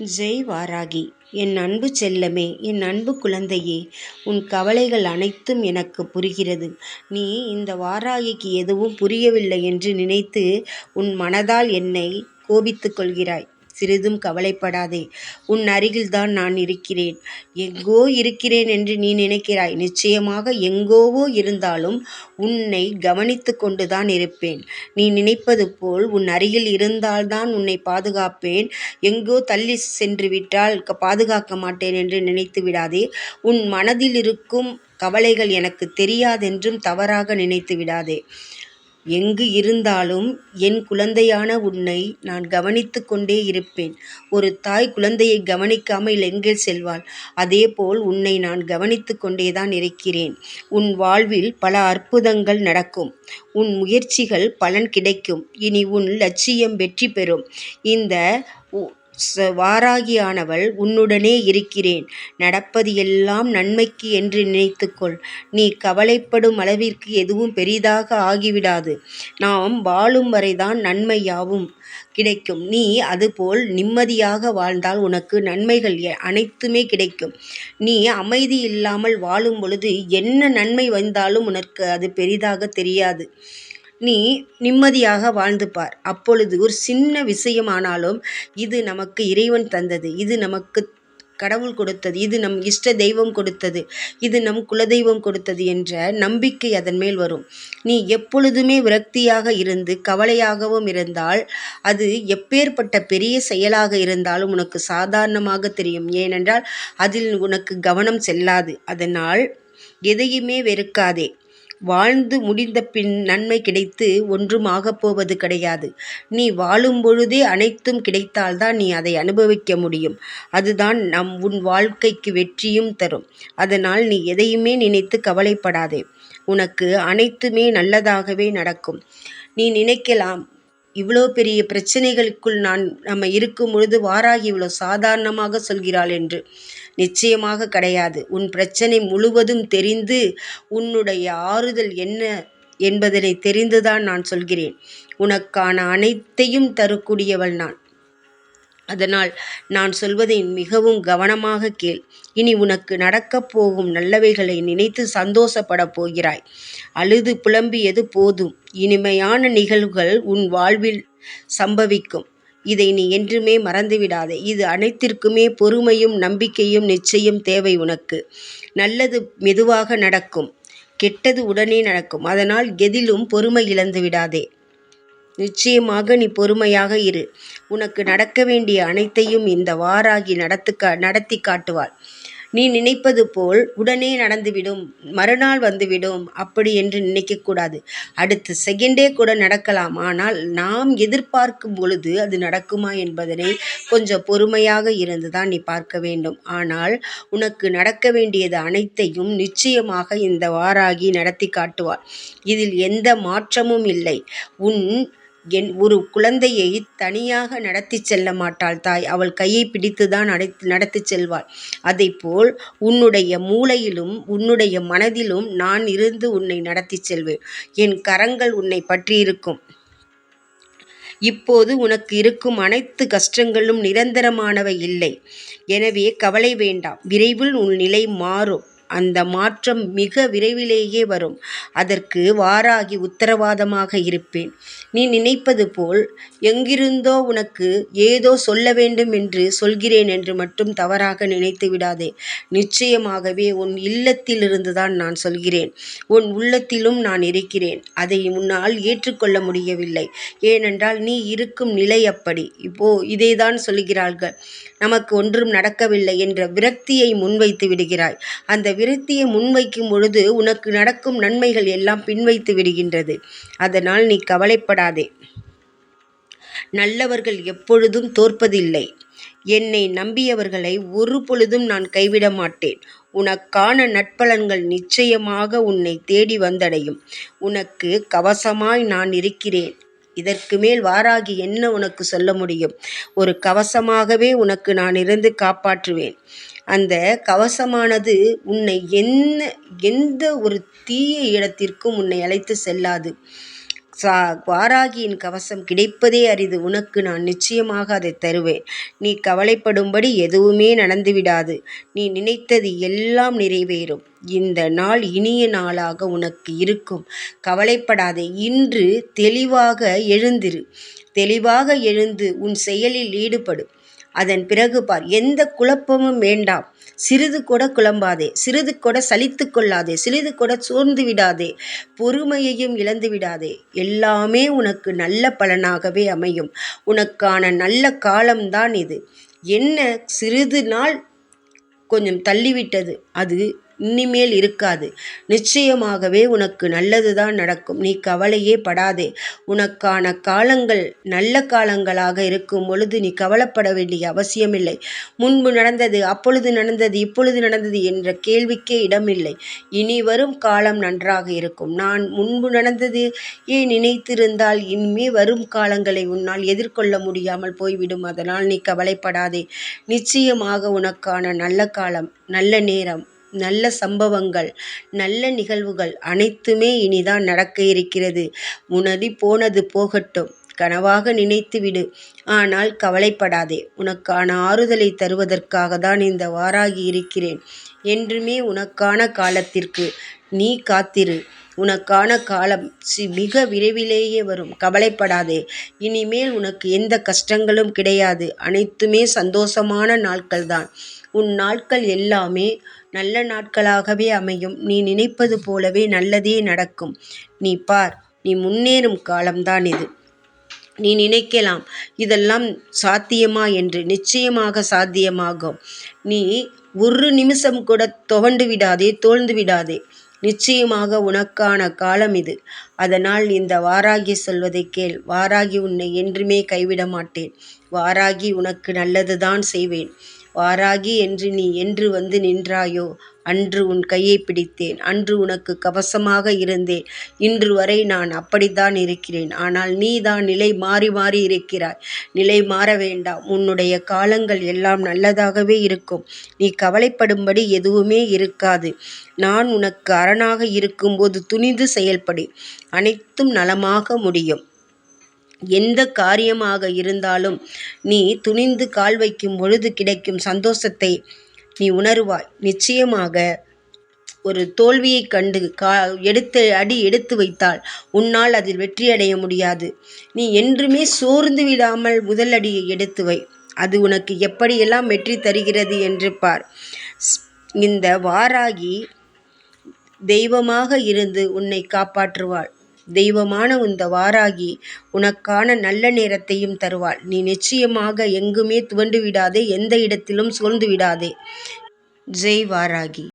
ஜெய் வாராகி என் அன்பு செல்லமே என் அன்பு குழந்தையே உன் கவலைகள் அனைத்தும் எனக்கு புரிகிறது. நீ இந்த வாராகிக்கு எதுவும் புரியவில்லை என்று நினைத்து உன் மனதால் என்னை கோபித்து கொள்கிறாய். சிறிதும் கவலைப்படாதே. உன் அருகில்தான் நான் இருக்கிறேன். எங்கோ இருக்கிறேன் என்று நீ நினைக்கிறாய். நிச்சயமாக எங்கோவோ இருந்தாலும் உன்னை கவனித்து கொண்டுதான் இருப்பேன். நீ நினைப்பது போல் உன் அருகில் இருந்தால்தான் உன்னை பாதுகாப்பேன். எங்கோ தள்ளி சென்று விட்டால் பாதுகாக்க மாட்டேன் என்று நினைத்து விடாதே. உன் மனதில் இருக்கும் கவலைகள் எனக்கு தெரியாதென்றும் தவறாக நினைத்து விடாதே. எங்கு இருந்தாலும் என் குழந்தையான உன்னை நான் கவனித்து கொண்டே இருப்பேன். ஒரு தாய் குழந்தையை கவனிக்காமல் எங்கே செல்வாள்? அதேபோல் உன்னை நான் கவனித்து கொண்டேதான் இருக்கிறேன். உன் வாழ்வில் பல அற்புதங்கள் நடக்கும். உன் முயற்சிகள் பலன் கிடைக்கும். இனி உன் லட்சியம் வெற்றி பெறும். இந்த வாராகியானவள் உன்னுடனே இருக்கிறேன். நடப்பது எல்லாம் நன்மைக்கு என்று நினைத்துக்கொள். நீ கவலைப்படும் அளவிற்கு எதுவும் பெரிதாக ஆகிவிடாது. நாம் வாழும் வரைதான் நன்மை யாவும் கிடைக்கும். நீ அதுபோல் நிம்மதியாக வாழ்ந்தால் உனக்கு நன்மைகள் அனைத்துமே கிடைக்கும். நீ அமைதி இல்லாமல் வாழும் பொழுது என்ன நன்மை வந்தாலும் உனக்கு அது பெரிதாக தெரியாது. நீ நிம்மதியாக வாழ்ந்து பார். அப்பொழுது ஒரு சின்ன விஷயமானாலும் இது நமக்கு இறைவன் தந்தது. இது நமக்கு கடவுள் கொடுத்தது. இது நம் இஷ்ட தெய்வம் கொடுத்தது. இது நம் குலதெய்வம் கொடுத்தது என்ற நம்பிக்கை அதன் மேல் வரும். நீ எப்பொழுதுமே விரக்தியாக இருந்து கவலையாகவும் இருந்தால் அது எப்பேற்பட்ட பெரிய செயலாக இருந்தாலும் உனக்கு சாதாரணமாக தெரியும். ஏனென்றால் அதில் உனக்கு கவனம் செல்லாது. அதனால் எதையுமே வெறுக்காதே. வாழ்ந்து முடிந்த பின் நன்மை கிடைத்து ஒன்றும் ஆகப்போவது கிடையாது. நீ வாழும் பொழுதே அனைத்தும் கிடைத்தால்தான் நீ அதை அனுபவிக்க முடியும். அதுதான் நம் உன் வாழ்க்கைக்கு வெற்றியும் தரும். அதனால் நீ எதையுமே நினைத்து கவலைப்படாதே. உனக்கு அனைத்துமே நல்லதாகவே நடக்கும். நீ நினைக்கலாம் இவ்வளோ பெரிய பிரச்சனைகளுக்குள் நான் நம்ம இருக்கும் பொழுது வாராகி இவ்வளோ சாதாரணமாக சொல்கிறாள் என்று. நிச்சயமாக கிடையாது. உன் பிரச்சனை முழுவதும் தெரிந்து உன்னுடைய ஆறுதல் என்ன என்பதனை தெரிந்துதான் நான் சொல்கிறேன். உனக்கான அனைத்தையும் தரக்கூடியவள் நான். அதனால் நான் சொல்வதை மிகவும் கவனமாக கேள். இனி உனக்கு நடக்கப் போகும் நல்லவைகளை நினைத்து சந்தோஷப்படப் போகிறாய். அழுது புலம்பியது போதும். இனிமையான நிகழ்வுகள் உன் வாழ்வில் சம்பவிக்கும். இதை நீ என்றுமே மறந்துவிடாதே. இது அனைத்திற்குமே பொறுமையும் நம்பிக்கையும் நிச்சயம் தேவை உனக்கு. நல்லது மெதுவாக நடக்கும். கெட்டது உடனே நடக்கும். அதனால் எதிலும் பொறுமை இழந்து விடாதே நிச்சயமாக நீ பொறுமையாக இரு. உனக்கு நடக்க வேண்டிய அனைத்தையும் இந்த வாராகி நடத்து நடத்தி காட்டுவாள். நீ நினைப்பது போல் உடனே நடந்துவிடும். மறுநாள் வந்துவிடும். அப்படி என்று நினைக்கக்கூடாது. அடுத்த செகண்டே கூட நடக்கலாம். ஆனால் நாம் எதிர்பார்க்கும் பொழுது அது நடக்குமா என்பதனை கொஞ்சம் பொறுமையாக இருந்துதான் நீ பார்க்க வேண்டும். ஆனால் உனக்கு நடக்க வேண்டியது அனைத்தையும் நிச்சயமாக இந்த வாராகி நடத்தி காட்டுவாள். இதில் எந்த மாற்றமும் இல்லை. உன் என் ஒரு குழந்தையை தனியாக நடத்தி செல்ல மாட்டாள் தாய். அவள் கையை பிடித்துதான் நடை நடத்தி செல்வாள். போல் உன்னுடைய மூளையிலும் உன்னுடைய மனதிலும் நான் இருந்து உன்னை நடத்தி செல்வேன். என் கரங்கள் உன்னை பற்றியிருக்கும். இப்போது உனக்கு இருக்கும் அனைத்து கஷ்டங்களும் நிரந்தரமானவை இல்லை. எனவே கவலை வேண்டாம். விரைவில் உன் நிலை மாறும். அந்த மாற்றம் மிக விரைவிலேயே வரும். அதற்கு வாராகி உத்தரவாதமாக இருப்பேன். நீ நினைப்பது போல் எங்கிருந்தோ உனக்கு ஏதோ சொல்ல வேண்டும் என்று சொல்கிறேன் என்று மட்டும் தவறாக நினைத்து விடாதே. நிச்சயமாகவே உன் இல்லத்திலிருந்துதான் நான் சொல்கிறேன். உன் உள்ளத்திலும் நான் இருக்கிறேன். அதை உன்னால் ஏற்றுக்கொள்ள முடியவில்லை. ஏனென்றால் நீ இருக்கும் நிலை அப்படி. இப்போ இதைதான் சொல்கிறார்கள். நமக்கு ஒன்றும் நடக்கவில்லை என்ற விரக்தியை முன்வைத்து விடுகிறாய். அந்த விருத்தியை முன்வைக்கும் பொழுது உனக்கு நடக்கும் நன்மைகள் எல்லாம் பின்வைத்து விடுகின்றது. அதனால் நீ கவலைப்படாதே. நல்லவர்கள் எப்பொழுதும் தோற்பதில்லை. என்னை நம்பியவர்களை ஒரு பொழுதும் நான் கைவிட மாட்டேன். உனக்கான நட்பலன்கள் நிச்சயமாக உன்னை தேடி வந்தடையும். உனக்கு கவசமாய் நான் இருக்கிறேன். இதற்கு மேல் வாராகி என்ன உனக்கு சொல்ல முடியும்? ஒரு கவசமாகவே உனக்கு நான் இருந்து காப்பாற்றுவேன். அந்த கவசமானது உன்னை என்ன எந்த ஒரு தீய இடத்திற்கும் உன்னை அழைத்து செல்லாது. சா வாராகியின் கவசம் கிடைப்பதே அரிது. உனக்கு நான் நிச்சயமாக அதை தருவேன். நீ கவலைப்படும்படி எதுவுமே நடந்துவிடாது. நீ நினைத்தது எல்லாம் நிறைவேறும். இந்த நாள் இனிய நாளாக உனக்கு இருக்கும். கவலைப்படாதே. இன்று தெளிவாக எழுந்திரு. தெளிவாக எழுந்து உன் செயலில் ஈடுபடு. அதன் பிறகு பார். எந்த குழப்பமும் வேண்டாம். சிறிது கூட குழம்பாதே சிறிது கூட சலித்து கொள்ளாதே சிறிது கூட சோர்ந்து விடாதே பொறுமையையும் இழந்து விடாதே. எல்லாமே உனக்கு நல்ல பலனாகவே அமையும். உனக்கான நல்ல காலம்தான் இது. என்ன சிறிது நாள் கொஞ்சம் தள்ளிவிட்டது அது இனிமேல் இருக்காது. நிச்சயமாகவே உனக்கு நல்லதுதான் நடக்கும். நீ கவலையே படாதே. உனக்கான காலங்கள் நல்ல காலங்களாக இருக்கும் பொழுது நீ கவலைப்பட வேண்டிய அவசியமில்லை. முன்பு நடந்தது அப்பொழுது நடந்தது இப்பொழுது நடந்தது என்ற கேள்விக்கே இடமில்லை. இனி வரும் காலம் நன்றாக இருக்கும். நான் முன்பு நடந்தது ஏன் நினைத்திருந்தால் இனிமே வரும் காலங்களை உன்னால் எதிர்கொள்ள முடியாமல் போய்விடும். அதனால் நீ கவலைப்படாதே. நிச்சயமாக உனக்கான நல்ல காலம் நல்ல நேரம் நல்ல சம்பவங்கள் நல்ல நிகழ்வுகள் அனைத்துமே இனிதான் நடக்க இருக்கிறது. உனதி போனது போகட்டும். கனவாக நினைத்துவிடு ஆனால் கவலைப்படாதே. உனக்கான ஆறுதலை தருவதற்காக தான் இந்த வாராகி இருக்கிறேன். என்றுமே உனக்கான காலத்திற்கு நீ காத்திரு. உனக்கான காலம் மிக விரைவிலேயே வரும். கவலைப்படாதே. இனிமேல் உனக்கு எந்த கஷ்டங்களும் கிடையாது. அனைத்துமே சந்தோஷமான நாட்கள் தான் உன் நாட்கள் எல்லாமே நல்ல நாட்களாகவே அமையும். நீ நினைப்பது போலவே நல்லதே நடக்கும். நீ பார் நீ முன்னேறும் காலம்தான் இது. நீ நினைக்கலாம் இதெல்லாம் சாத்தியமா என்று. நிச்சயமாக சாத்தியமாகும். நீ ஒரு நிமிஷம் கூட துவண்டு விடாதே தோழ்ந்து விடாதே. நிச்சயமாக உனக்கான காலம் இது. அதனால் இந்த வாராகி சொல்வதை கேள். வாராகி உன்னை என்றுமே கைவிட மாட்டேன் வாராகி உனக்கு நல்லதுதான் செய்வேன். வாராகி என்று நீ என்று வந்து நின்றாயோ? அன்று உன் கையை பிடித்தேன். அன்று உனக்கு கவசமாக இருந்தேன். இன்று வரை நான் அப்படித்தான் இருக்கிறேன். ஆனால் நீ தான் நிலை மாறி மாறி இருக்கிறாய். நிலை மாற வேண்டாம். உன்னுடைய காலங்கள் எல்லாம் நல்லதாகவே இருக்கும். நீ கவலைப்படும்படி எதுவுமே இருக்காது. நான் உனக்கு அரணாக இருக்கும்போது துணிந்து செயல்படு. அனைத்தும் நலமாக முடியும். எந்த காரியமாக இருந்தாலும் நீ துணிந்து கால் வைக்கும் பொழுது கிடைக்கும் சந்தோஷத்தை நீ உணருவாய். நிச்சயமாக ஒரு தோல்வியை கண்டு கா எடுத்து அடி எடுத்து வைத்தால் உன்னால் அதில் வெற்றியடைய முடியாது. நீ என்றுமே சோர்ந்து விடாமல் முதல் அடியை எடுத்து வை. அது உனக்கு எப்படியெல்லாம் வெற்றி தருகிறது என்று பார். இந்த வாராகி தெய்வமாக இருந்து உன்னை காப்பாற்றுவாள். தெய்வமான இந்த வாராகி உனக்கான நல்ல நேரத்தையும் தருவாள். நீ நிச்சயமாக எங்குமே துவண்டு விடாதே எந்த இடத்திலும் சோர்ந்து விடாதே. ஜெய் வாராகி.